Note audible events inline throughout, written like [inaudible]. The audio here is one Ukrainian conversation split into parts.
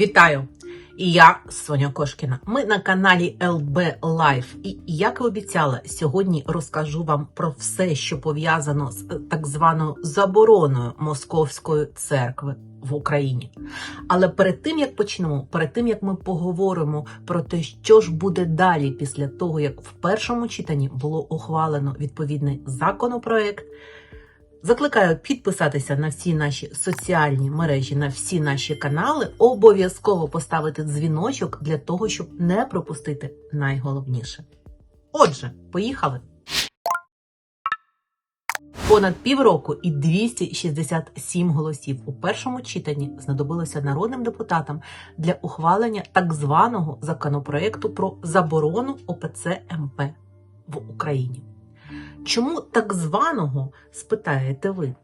Вітаю! Я Соня Кошкіна. Ми на каналі ЛБ Лайф. І як і обіцяла, сьогодні розкажу вам про все, що пов'язано з е, так званою забороною Московської церкви в Україні. Але перед тим як почнемо, перед тим як ми поговоримо про те, що ж буде далі після того, як в першому читанні було ухвалено відповідний законопроект. Закликаю підписатися на всі наші соціальні мережі, на всі наші канали. Обов'язково поставити дзвіночок для того, щоб не пропустити найголовніше. Отже, поїхали. Понад півроку і 267 голосів у першому читанні знадобилося народним депутатам для ухвалення так званого законопроекту про заборону ОПЦ МП в Україні. Чому так званого, спитаєте ви?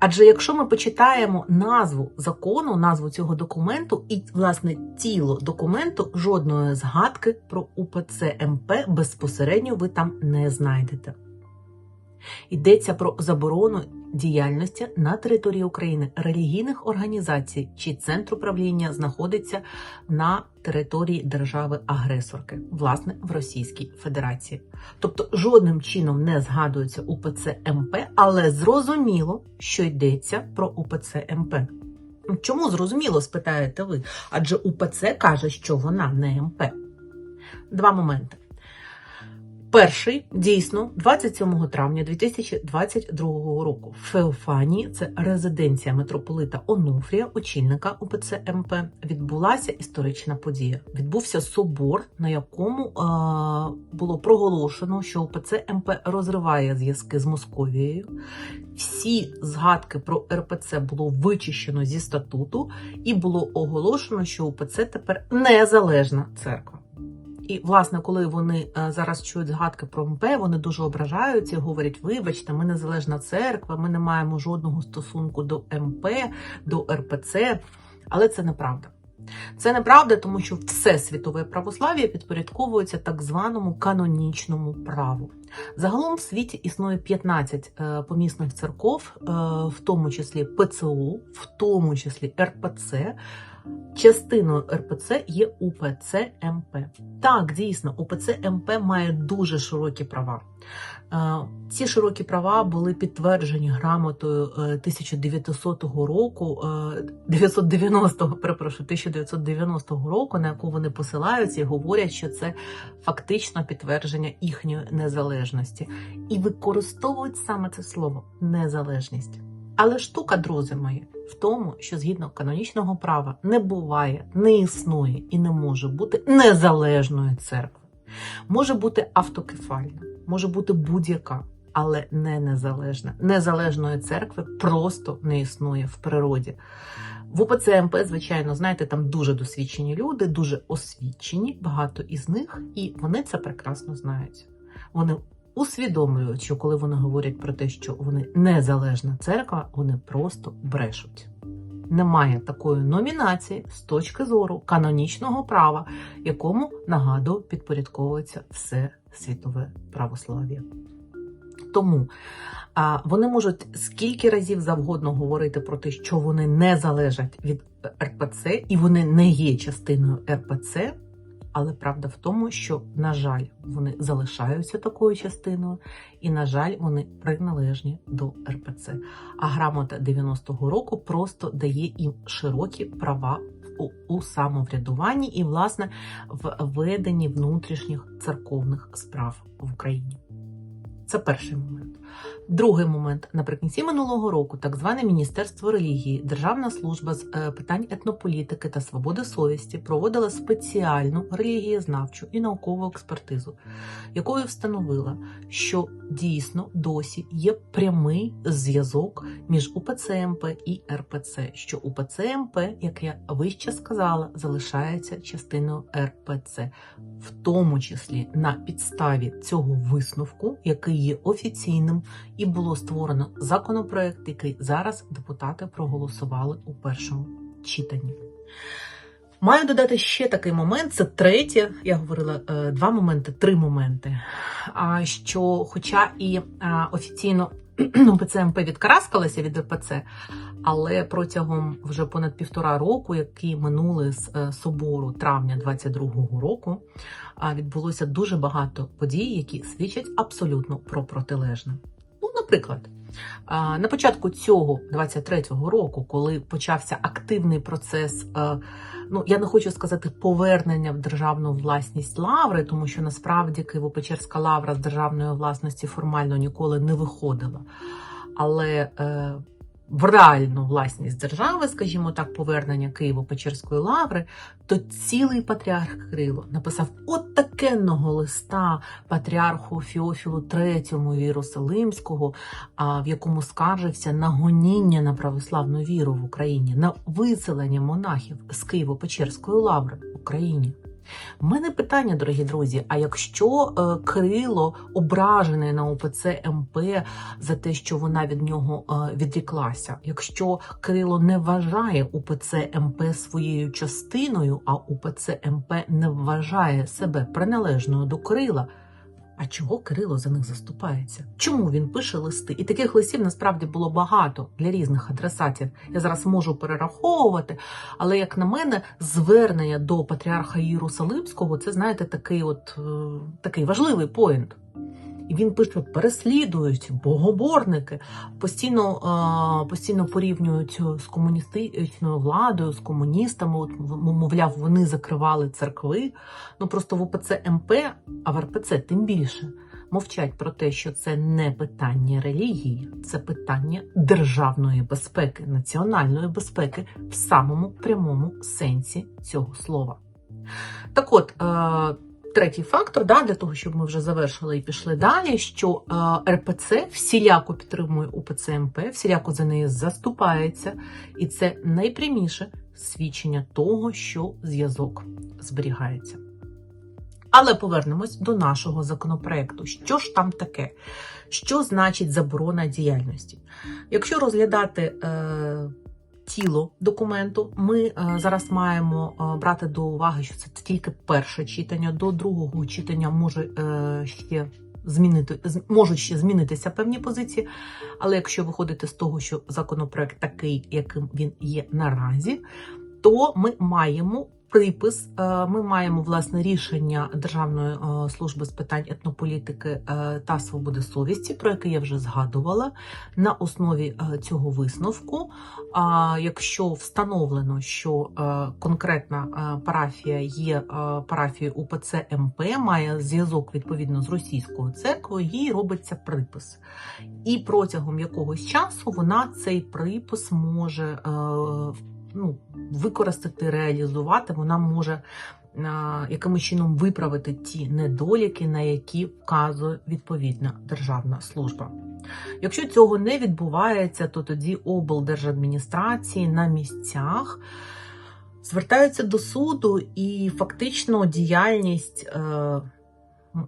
Адже якщо ми почитаємо назву закону, назву цього документу і, власне, тіло документу, жодної згадки про УПЦ МП безпосередньо ви там не знайдете. Йдеться про заборону діяльності на території України релігійних організацій, чий центр управління знаходиться на території держави-агресорки, власне, в Російській Федерації. Тобто жодним чином не згадується УПЦ МП, але зрозуміло, що йдеться про УПЦ МП. Чому зрозуміло, спитаєте ви? Адже УПЦ каже, що вона не МП. Два моменти. Перший дійсно 27 травня 2022 року в Феофанії, це резиденція митрополита Онуфрія, очільника УПЦ МП, відбулася історична подія. Відбувся собор, на якому е, було проголошено, що УПЦ МП розриває зв'язки з Московією. Всі згадки про РПЦ було вичищено зі статуту, і було оголошено, що УПЦ тепер незалежна церква. І, власне, коли вони е, зараз чують згадки про МП, вони дуже ображаються говорять: вибачте, ми незалежна церква, ми не маємо жодного стосунку до МП, до РПЦ. Але це неправда. Це неправда, тому що все світове православ'я підпорядковується так званому канонічному праву. Загалом в світі існує 15 е, помісних церков, е, в тому числі ПЦУ, в тому числі РПЦ. Частиною РПЦ є УПЦ МП. Так, дійсно, УПЦ МП має дуже широкі права. Е, Ці широкі права були підтверджені грамотою е, 1900 року, е, 990, перепрошую, 1990 року, на яку вони посилаються і говорять, що це фактично підтвердження їхньої незалежності. І використовують саме це слово незалежність. Але штука, друзі мої, в тому, що згідно канонічного права не буває, не існує і не може бути незалежної церкви. Може бути автокефальна, може бути будь-яка, але не незалежна. Незалежної церкви просто не існує в природі. В УПЦ МП, звичайно, знаєте, там дуже досвідчені люди, дуже освічені, багато із них, і вони це прекрасно знають. Вони усвідомлюють, що коли вони говорять про те, що вони незалежна церква, вони просто брешуть. Немає такої номінації з точки зору канонічного права, якому нагадую підпорядковується все світове православ'я. Тому а, вони можуть скільки разів завгодно говорити про те, що вони не залежать від РПЦ і вони не є частиною РПЦ. Але правда в тому, що, на жаль, вони залишаються такою частиною, і, на жаль, вони приналежні до РПЦ. А грамота 90-го року просто дає їм широкі права у, у самоврядуванні і, власне, в веденні внутрішніх церковних справ в Україні. Це перший момент. Другий момент. Наприкінці минулого року так зване Міністерство релігії, Державна служба з е, питань етнополітики та свободи совісті проводила спеціальну релігієзнавчу і наукову експертизу, якою встановила, що дійсно досі є прямий зв'язок між УПЦ МП і РПЦ, що УПЦ МП, як я вище сказала, залишається частиною РПЦ, в тому числі на підставі цього висновку, який є офіційним, і було створено законопроект, який зараз депутати проголосували у першому читанні. Маю додати ще такий момент. Це третє. Я говорила е, два моменти, три моменти. Що, хоча і офіційно [clears throat] УПЦ МП відкараскалася від РПЦ, але протягом вже понад півтора року, які минули з е, собору травня 22-го року, відбулося дуже багато подій, які свідчать абсолютно про протилежне. Наприклад, на початку цього 23-го року, коли почався активний процес, е, ну я не хочу сказати повернення в державну власність лаври, тому що насправді Києво-Печерська лавра з державної власності формально ніколи не виходила. Але е, в реальну власність держави, скажімо так, повернення Києво-Печерської лаври, то цілий патріарх Кирило написав от такенного листа патріарху Феофілу III Єрусалимського, в якому скаржився на гоніння на православну віру в Україні, на виселення монахів з Києво-Печерської лаври в Україні. У мене питання, дорогі друзі: а якщо е, ображене ображений на ОПЦ МП за те, що вона від нього е, відріклася, якщо Крило не вважає УПЦ МП своєю частиною, а УПЦ МП не вважає себе приналежною до Кирила. А чого Кирило за них заступається? Чому він пише листи? І таких листів насправді було багато для різних адресатів. Я зараз можу перераховувати, але як на мене, звернення до патріарха Єрусалимського це знаєте такий, от е, такий важливий поінт. І він пише: переслідують богоборники, постійно, е, постійно порівнюють з комуністичною владою, з комуністами. От, мовляв, вони закривали церкви. Ну просто в УПЦ МП, а в РПЦ тим більше. Мовчать про те, що це не питання релігії, це питання державної безпеки, національної безпеки в самому прямому сенсі цього слова. Так от, е, третій фактор, да, для того, щоб ми вже завершили і пішли далі, що е, РПЦ всіляко підтримує УПЦ МП, всіляко за неї заступається, і це найпряміше свідчення того, що зв'язок зберігається. Але повернемось до нашого законопроекту. Що ж там таке? Що значить заборона діяльності? Якщо розглядати е, тіло документу, ми е, зараз маємо е, брати до уваги, що це тільки перше читання. До другого читання може е, ще змінити можуть ще змінитися певні позиції. Але якщо виходити з того, що законопроект такий, яким він є наразі, то ми маємо припис, е, ми маємо власне рішення Державної е, служби з питань етнополітики е, та свободи совісті, про яке я вже згадувала. На основі цього висновку, якщо встановлено, що конкретна парафія є парафією УПЦ МП, має зв'язок відповідно з російською церквою, їй робиться припис. І протягом якогось часу вона цей припис може ну, використати, реалізувати, вона може якимось чином виправити ті недоліки, на які вказує відповідна державна служба. Якщо цього не відбувається, то тоді облдержадміністрації на місцях звертаються до суду і фактично діяльність. Е,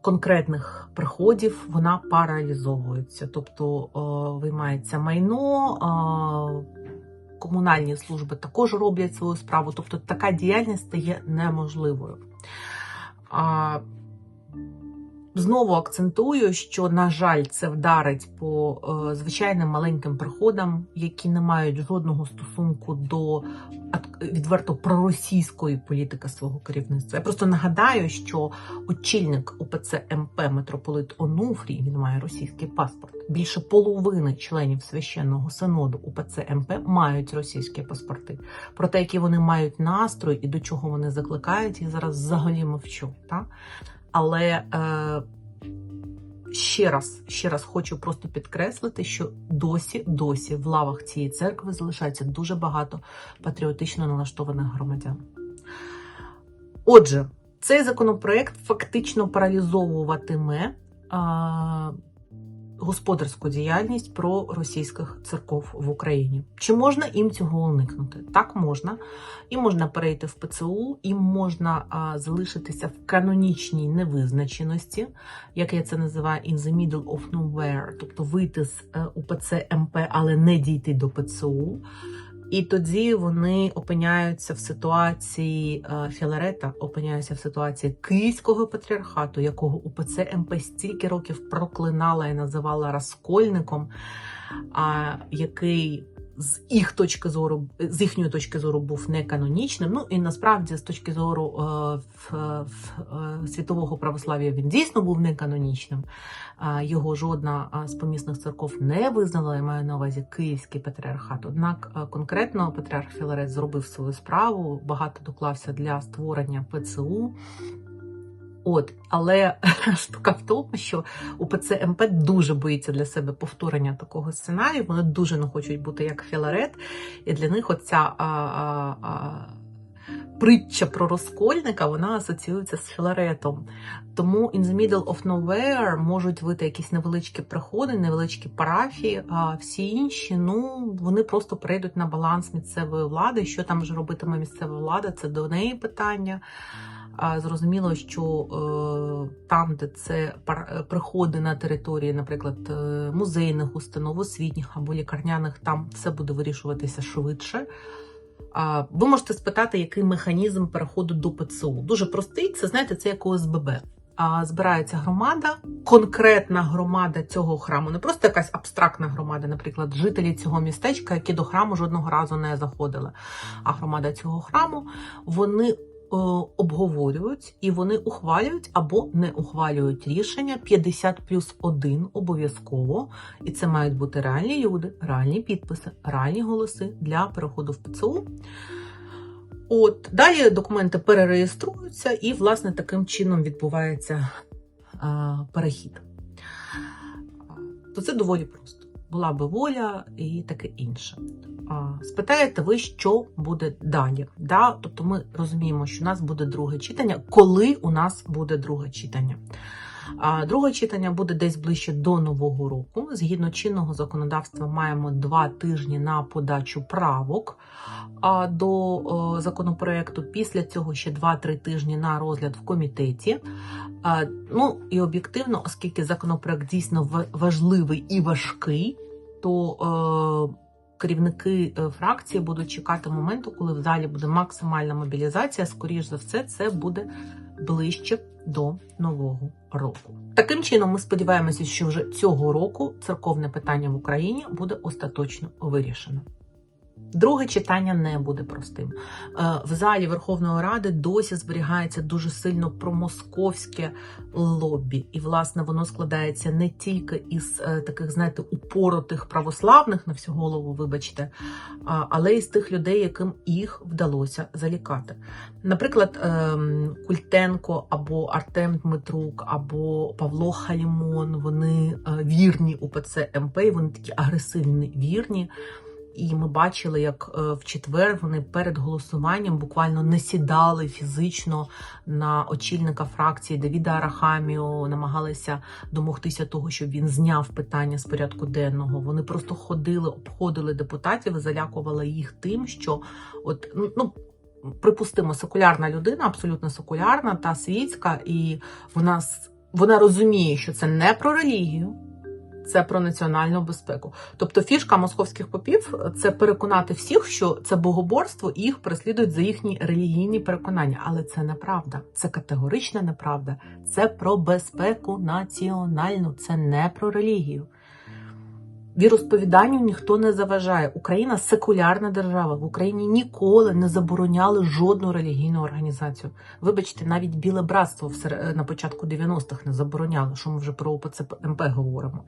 Конкретних приходів вона паралізовується, тобто е, виймається майно, е, комунальні служби також роблять свою справу, тобто така діяльність стає неможливою. Знову акцентую, що, на жаль, це вдарить по е, звичайним маленьким приходам, які не мають жодного стосунку до відверто проросійської політики свого керівництва. Я просто нагадаю, що очільник УПЦ МП митрополит Онуфрій, він має російський паспорт. Більше половини членів священного синоду УПЦ МП мають російські паспорти. Про те, які вони мають настрой і до чого вони закликають, я зараз взагалі мовчу. Та? Але е, ще раз, ще раз хочу просто підкреслити, що досі, досі в лавах цієї церкви залишається дуже багато патріотично налаштованих громадян. Отже, цей законопроект фактично паралізовуватиме господарську діяльність про російських церков в Україні. Чи можна їм цього уникнути? Так можна. І можна перейти в ПЦУ, і можна а, залишитися в канонічній невизначеності, як я це називаю in the middle of nowhere, тобто вийти з е, УПЦ МП, але не дійти до ПЦУ. І тоді вони опиняються в ситуації е, Філарета, опиняються в ситуації Київського патріархату, якого УПЦ МП стільки років проклинала і називала розкольником, а який з їх точки зору, з їхньої точки зору був неканонічним. Ну і насправді, з точки зору е, е, світового православ'я, він дійсно був неканонічним. Е, його жодна е, з помісних церков не визнала, я маю на увазі Київський патріархат. Однак е, конкретно патріарх Філарет зробив свою справу, багато доклався для створення ПЦУ. От, але [laughs] штука в тому, що УПЦ МП дуже боїться для себе повторення такого сценарію. Вони дуже не хочуть бути як Філарет, і для них оця а, а, а, притча про розкольника вона асоціюється з Філаретом. Тому in the middle of nowhere можуть вийти якісь невеличкі приходи, невеличкі парафії, а всі інші, ну вони просто перейдуть на баланс місцевої влади. Що там вже робитиме місцева влада? Це до неї питання. Зрозуміло, що е, там, де це приходи на території, наприклад, е, музейних установ, освітніх або лікарняних, там все буде вирішуватися швидше. Ви можете спитати, який механізм переходу до ПЦУ. Дуже простий, це знаєте, це як ОСББ. Збирається громада, конкретна громада цього храму, не просто якась абстрактна громада, наприклад, жителі цього містечка, які до храму жодного разу не заходили. А громада цього храму, вони е, обговорюють і вони ухвалюють або не ухвалюють рішення 50 плюс 1 обов'язково. І це мають бути реальні люди, реальні підписи, реальні голоси для переходу в ПЦУ. От далі документи перереєструються, і, власне, таким чином відбувається а, перехід. То це доволі просто. Була би воля і таке інше. Спитаєте ви, що буде далі? Да? Тобто ми розуміємо, що у нас буде друге читання. Коли у нас буде друге читання? А Друге читання буде десь ближче до нового року. Згідно чинного законодавства, маємо два тижні на подачу правок до законопроекту. Після цього ще 2-3 тижні на розгляд в комітеті. Ну і об'єктивно, оскільки законопроект дійсно важливий і важкий, то керівники е, фракції будуть чекати моменту, коли в залі буде максимальна мобілізація. Скоріш за все, це буде ближче до нового року. Таким чином, ми сподіваємося, що вже цього року церковне питання в Україні буде остаточно вирішено. Друге читання не буде простим. Е, В залі Верховної Ради досі зберігається дуже сильно промосковське лобі, і власне воно складається не тільки із е, таких, знаєте, упоротих православних на всю голову, вибачте, але й з тих людей, яким їх вдалося залікати. Наприклад, ем, Культенко або Артем Дмитрук, або Павло Халімон, вони е, вірні УПЦ МП, вони такі агресивні, вірні. І ми бачили, як е, в четвер вони перед голосуванням буквально не сідали фізично на очільника фракції Давіда Арахаміо, намагалися домогтися того, щоб він зняв питання з порядку денного. Вони просто ходили, обходили депутатів і залякували їх тим, що от ну. Припустимо, секулярна людина, абсолютно секулярна та світська, і вона вона розуміє, що це не про релігію, це про національну безпеку. Тобто фішка московських попів це переконати всіх, що це богоборство і їх переслідують за їхні релігійні переконання. Але це неправда, це категорична неправда. Це про безпеку національну, це не про релігію. Віросповіданню ніхто не заважає. Україна секулярна держава. В Україні ніколи не забороняли жодну релігійну організацію. Вибачте, навіть біле братство на початку 90-х не забороняло, що ми вже про ОПЦ МП говоримо.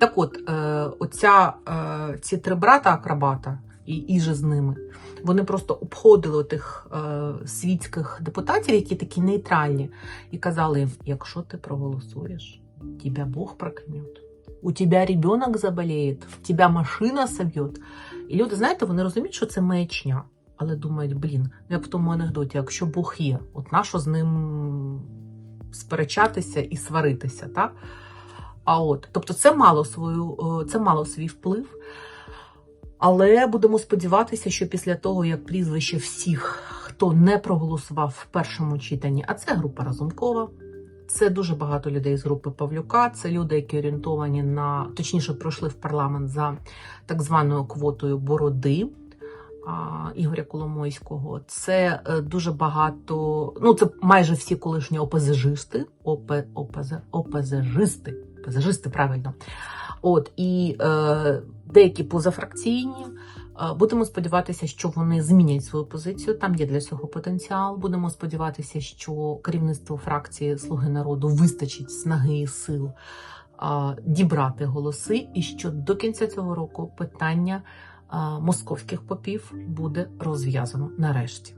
Так от, е, оця, е, ці три брата-акробата і, і же з ними, вони просто обходили тих е, світських депутатів, які такі нейтральні, і казали їм: якщо ти проголосуєш, тебе Бог прокляне. У тебе ребенок заболеет, тебя машина соб'є. І люди, знаєте, вони розуміють, що це маячня, але думають, блін, ну як в тому анекдоті, якщо Бог є, от нащо з ним сперечатися і сваритися, так? А от, тобто, це мало свою, е, це мало свій вплив. Але будемо сподіватися, що після того, як прізвище всіх, хто не проголосував в першому читанні, а це група Разумкова, це дуже багато людей з групи Павлюка. Це люди, які орієнтовані на точніше пройшли в парламент за так званою квотою бороди. Ігоря Коломойського. Це е, дуже багато, ну це майже всі колишні ОПЗЖисти, ОП, ОПЗ, ОПЗЖисти, ОПЗЖисти, правильно. От і е, деякі позафракційні. Е, Будемо сподіватися, що вони змінять свою позицію. Там є для цього потенціал. Будемо сподіватися, що керівництво фракції Слуги народу вистачить снаги і сил дібрати голоси, і що до кінця цього року питання московських попів буде розв'язано нарешті.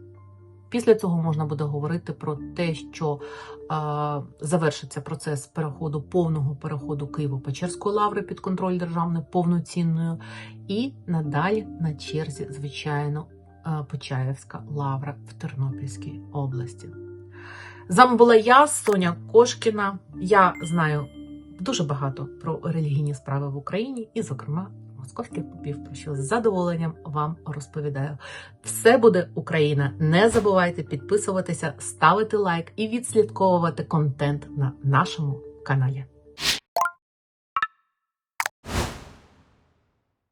Після цього можна буде говорити про те, що а, завершиться процес переходу повного переходу Києво-Печерської лаври під контроль державної повноцінною, і надалі на черзі, звичайно, Почаївська лавра в Тернопільській області. З вами була я, Соня Кошкіна. Я знаю дуже багато про релігійні справи в Україні і, зокрема, московських попів, про що з задоволенням вам розповідаю. Все буде Україна. Не забувайте підписуватися, ставити лайк і відслідковувати контент на нашому каналі.